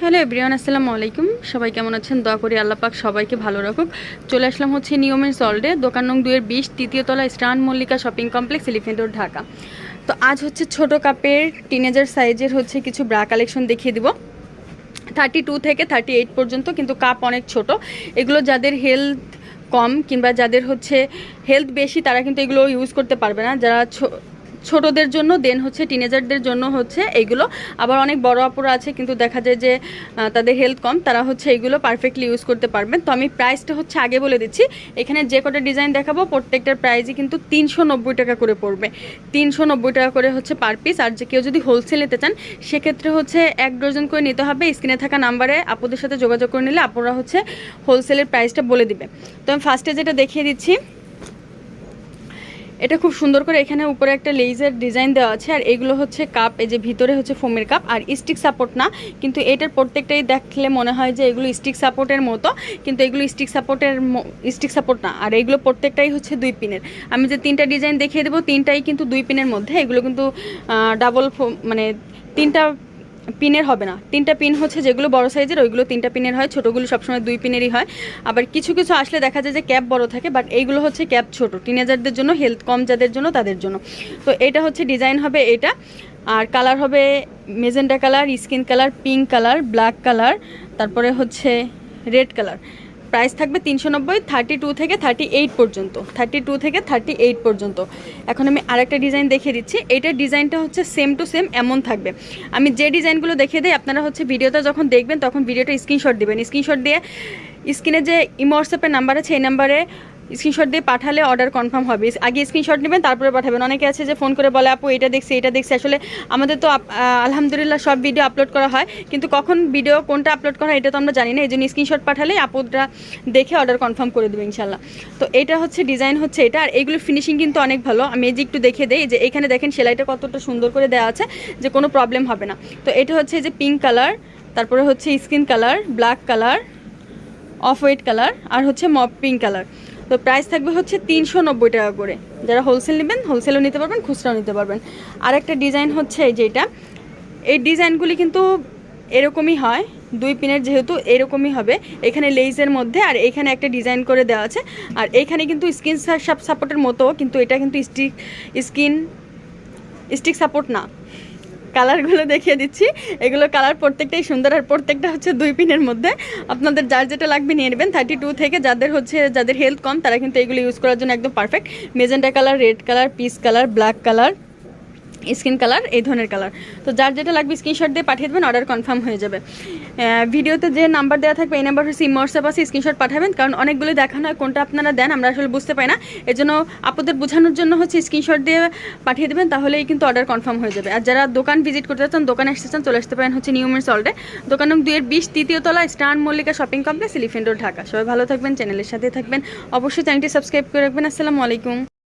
Hello everyone, আসসালামু আলাইকুম। সবাই কেমন আছেন? দোয়া করি আল্লাহ পাক সবাইকে ভালো রাখুক। চলে আসলাম হচ্ছে নিয়মের সল্টে দোকান নং দুয়ের বিশ, তৃতীয় তলা Star Mallika shopping complex Elephant Road Dhaka. তো আজ হচ্ছে ছোট কাপের টিনেজার সাইজের হচ্ছে কিছু ব্রা কালেকশন দেখিয়ে দিব। থার্টি টু থেকে থার্টি এইট পর্যন্ত কিন্তু কাপ অনেক ছোট। এগুলো যাদের হেলথ কম কিংবা যাদের হচ্ছে হেলথ বেশি, তারা কিন্তু এগুলো ইউজ করতে পারবে না। যারা ছোটদের জন্য দেন হচ্ছে টিনেজারদের জন্য হচ্ছে এইগুলো। আবার অনেক বড় অপরা আছে, কিন্তু দেখা যায় যে তাদের হেলথ কম, তারা হচ্ছে এইগুলো পারফেক্টলি ইউজ করতে পারবেন। তো আমি প্রাইসটা হচ্ছে আগে বলে দিচ্ছি। এখানে যে কটা ডিজাইন দেখাবো, প্রত্যেকটার প্রাইসই কিন্তু তিনশো নব্বই টাকা করে পড়বে। তিনশো নব্বই টাকা করে হচ্ছে পার পিস আর যে কেউ যদি হোলসেল নিতে চান, সেক্ষেত্রে হচ্ছে এক ডজন করে নিতে হবে। স্ক্রিনে থাকা নাম্বারে আপুদের সাথে যোগাযোগ করে নিলে আপনারা হচ্ছে হোলসেলের প্রাইসটা বলে দিবে। তো আমি ফার্স্টে যেটা দেখিয়ে দিচ্ছি এটা খুব সুন্দর করে এখানে উপরে একটা লেজার ডিজাইন দেওয়া আছে, আর এগুলো হচ্ছে কাপ এই যে ভিতরে হচ্ছে ফোমের কাপ আর স্টিক সাপোর্ট না, কিন্তু এটার প্রত্যেকটাই দেখলে মনে হয় যে এগুলো স্টিক সাপোর্টের মতো, কিন্তু এগুলো স্টিক সাপোর্টের স্টিক সাপোর্ট না, আর এগুলো প্রত্যেকটাই হচ্ছে দুই পিনের। আমি যে তিনটা ডিজাইন দেখিয়ে দেবো, তিনটাই কিন্তু দুই পিনের মধ্যে, এগুলো কিন্তু ডাবল মানে তিনটা পিনের হবে না। তিনটা পিন হচ্ছে যেগুলো বড় সাইজের, ওইগুলো তিনটা পিনের হয়, ছোটোগুলো সবসময় দুই পিনেরই হয়। আবার কিছু কিছু আসলে দেখা যায় যে ক্যাপ বড় থাকে, বাট এইগুলো হচ্ছে ক্যাপ ছোট। টিনেজারদের জন্য, হেলথ কম যাদের জন্য, তাদের জন্য। তো এটা হচ্ছে ডিজাইন হবে এটা। আর কালার হবে magenta colour, skin colour, pink colour, black colour, তারপরে হচ্ছে রেড কালার। প্রাইস থাকবে তিনশো নব্বই থার্টি টু থেকে থার্টি এইট পর্যন্ত। থার্টি টু থেকে থার্টি এইট পর্যন্ত। এখন আমি আরেকটা ডিজাইন দেখিয়ে দিচ্ছি। এইটার ডিজাইনটা হচ্ছে সেম টু সেম এমন থাকবে। আমি যে ডিজাইনগুলো দেখিয়ে দিই, আপনারা হচ্ছে ভিডিওটা যখন দেখবেন, তখন ভিডিওটা স্ক্রিনশট দেবেন। স্ক্রিনশট দিয়ে স্ক্রিনে যে ইমোয়াটসঅ্যাপের নাম্বার আছে, এই নাম্বারে স্ক্রিনশট দিয়ে পাঠালে অর্ডার কনফার্ম হবে। আগে স্ক্রিনশট নেবেন, তারপরে পাঠাবেন। অনেকে আছে যে ফোন করে বলে, আপু, এটা দেখছি এটা দেখছি। আসলে আমাদের তো আলহামদুলিল্লাহ সব ভিডিও আপলোড করা হয়। কিন্তু কখন ভিডিও কোনটা আপলোড করা হয়, এটা তো আমরা জানি না। এই জন্য স্ক্রিনশট পাঠালেই আপুরা দেখে অর্ডার কনফার্ম করে দেবে ইনশাল্লাহ। তো এটা হচ্ছে ডিজাইন হচ্ছে এটা। আর এইগুলো ফিনিশিং কিন্তু অনেক ভালো। আমি এই যে একটু দেখে দেই, যে এখানে দেখেন সেলাইটা কতটা সুন্দর করে দেওয়া আছে, যে কোনো প্রবলেম হবে না। তো এটা হচ্ছে যে পিঙ্ক কালার তারপরে হচ্ছে skin colour black colour off white colour আর হচ্ছে মপ পিঙ্ক কালার তো প্রাইস থাকবে হচ্ছে তিনশো নব্বই টাকা করে। যারা হোলসেল নেবেন হোলসেলও নিতে পারবেন, খুচরাও নিতে পারবেন। আর একটা ডিজাইন হচ্ছে যেটা এই ডিজাইনগুলি কিন্তু এরকমই হয়, দুই পিনের যেহেতু এরকমই হবে। এখানে লেইজের মধ্যে আর এখানে একটা ডিজাইন করে দেওয়া আছে। আর এখানে কিন্তু স্কিন সাপ সাপোর্টের মতো, কিন্তু এটা কিন্তু স্টিক স্কিন স্টিক সাপোর্ট না। কালারগুলো দেখিয়ে দিচ্ছি। এগুলো কালার প্রত্যেকটাই সুন্দর আর প্রত্যেকটা হচ্ছে দুই পিনের মধ্যে। আপনাদের যার যেটা লাগবে নিয়ে নেবেন। থার্টি টু থেকে যাদের হচ্ছে, যাদের হেলথ কম, তারা কিন্তু এগুলো ইউজ করার জন্য একদম perfect magenta colour red colour peach colour black colour skin colour, এই ধরনের কালার। তো যার যেটা লাগবে স্ক্রিনশট দিয়ে পাঠিয়ে দেবেন অর্ডার কনফার্ম হয়ে যাবে। ভিডিওতে যে নাম্বার দেওয়া থাকবে, এই নাম্বার হচ্ছে হোয়াটসঅ্যাপ আছে, স্ক্রিনশট পাঠাবেন, কারণ অনেকগুলো দেখানো হয় কোনটা আপনারা দেন, আমরা আসলে বুঝতে পাই না। এর জন্য আপনাদের বোঝানোর জন্য হচ্ছে স্ক্রিনশট দিয়ে পাঠিয়ে দেবেন, তাহলেই কিন্তু অর্ডার কনফার্ম হয়ে যাবে। আর যারা দোকান ভিজিট করতে চান দোকানে আসতে চান, চলে আসতে পারেন হচ্ছে নিউমের সল্টে দোকান নং দুইয়ের বিশ, তৃতীয় তলা, Star Mallika shopping complex Elephant Dhaka. সবাই ভালো থাকবেন চ্যানেলের সাথে থাকবেন। অবশ্যই চ্যানেলটি সাবস্ক্রাইব করে রাখবেন। আসসালামু আলাইকুম।